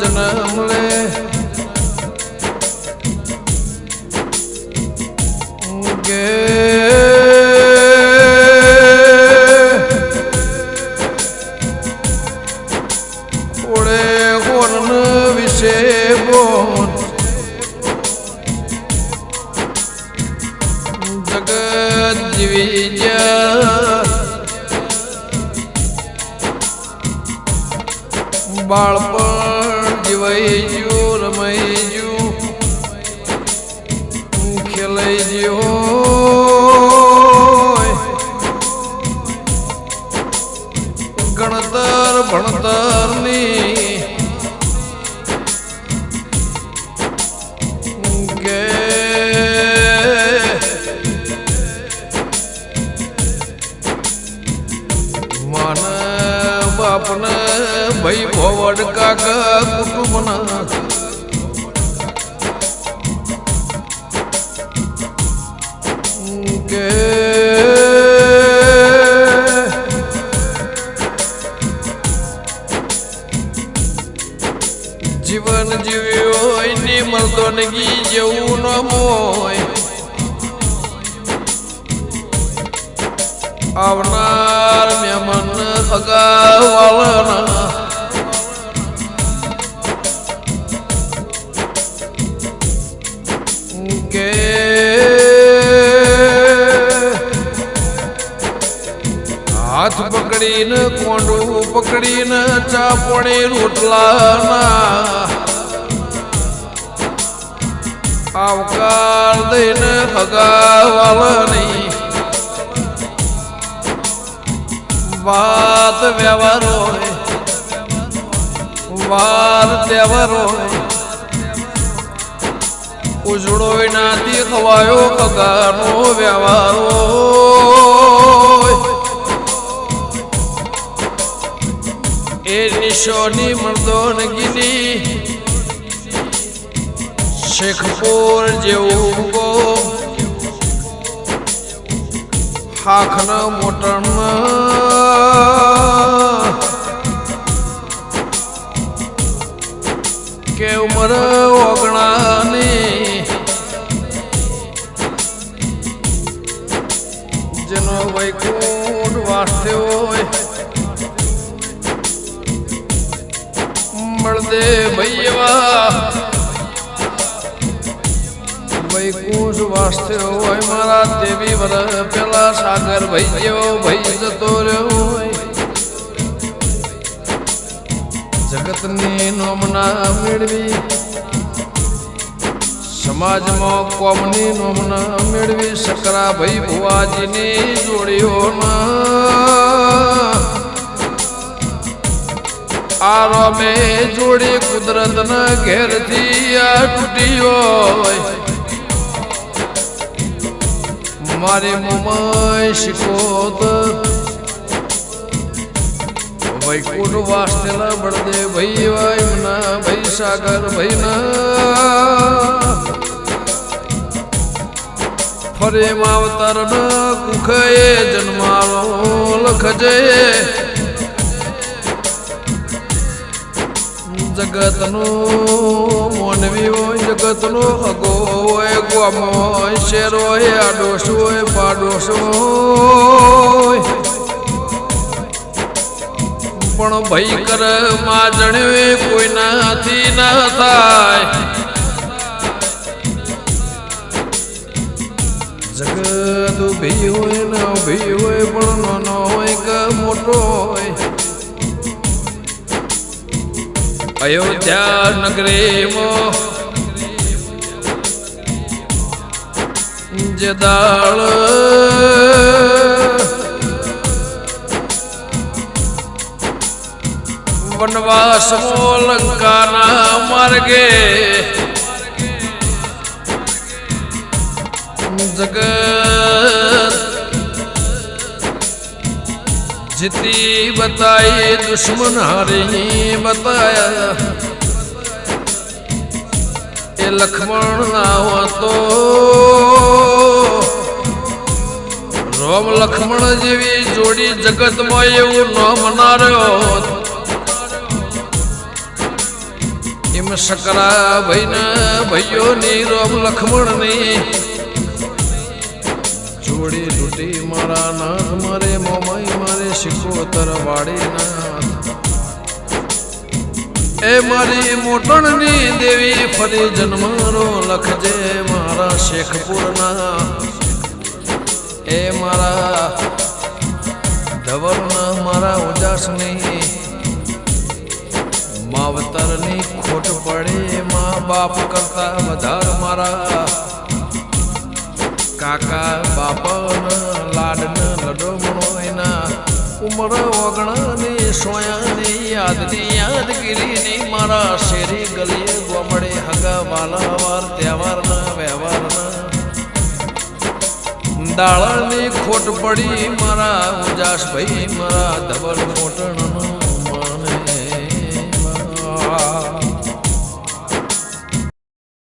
જન્મ લે ગે બાળપણ જીવાઈ ગયું રમાઈ ગયો કાકા કુટુંબના કે જીવન જીવ્યો એની મર્દોનગી જેવું ન મોય આવનાર મહેમાન અગાવાળના પકડીને કોંડું પકડીને ચાપણી રોટલાના આવકાર દઈને હગાવાળની વાત વ્યવહાર હોય વાર તહેવાર હોય. ઉજળો નાથી ખવાયો પગારનો વ્યવહાર એ નિશોની મર્દોનગીની શેખપુર જેવું ગો હાખના મોટણ કે ઉમર ઓગણાની. જેનો વૈકુંઠ વાસ્તે હોય. મળદે ભૈયા વૈકુંઠ વાસ્યો હોય મારા દેવી વર, પેલા સાગર ભાઈ ભાઈ જતો રહ્યો હોય. જગતની નોમના મેળવી, સમાજમાં કોમની નોમના મેળવી શકરા ભાઈ ભુવાજીની જોડીઓના આ રોમે જોડી કુદરતના ઘેરથી આ તૂટી હોય. મારી મમય શીખોત વૈકુંઠ વાસ્તેલા બળદે ભાઈ ભાઈ ના, ભાઈ સાગર, ભાઈ ના. ફરે માવતર ન કુખે જન્માવો લખજે. જગતનો મોનવી હોય જગતનો હગો હોય, ગોમ હોય, શેર હોય, આડોશ હોય, પાડોશ પણ ભય કરમાં જણવે કોઈનાથી ના થાય. જગત ઊભી હોય ને ઊભી હોય, પણ નાનો હોય કે મોટો અયોધ્યા નગરીમાં જદાળ વનવાસ વનવાસમો લંકાના માર્ગે. જગત જીતી બતાઈ દુશ્મન હારી બતાયા. એ લખમણ ના તો રોમ લખમણ જેવી જોડી જગતમાં એવું ન મનાર્યો એમ શકરા ભાઈને ભાઈઓની રોમ લખમણની જોડી તૂટી મારા નાથ મારે મોમાઈ, મારે શિકોતર વાડી નાથ એ મારી મોટણની દેવી ફરી જન્મનો લખજે મારા શેખપુરના. એ મારા ધવરના, મારા ઉજાસની માવતરની ખોટ પડે. મા બાપ કરતા વધાર મારા. કાકા બાપના લાડન લડમણો એના. ઉમર ઓગણની સોયાની યાદની યાદગીરીની મારા શેરી ગલીએ ગોમડે હગા વાલા વાર, તહેવારના વ્યવહારના. દાળાની ખોટ પડી મારા ઉજાસભાઈ, મારા ધબલ મોટણનો.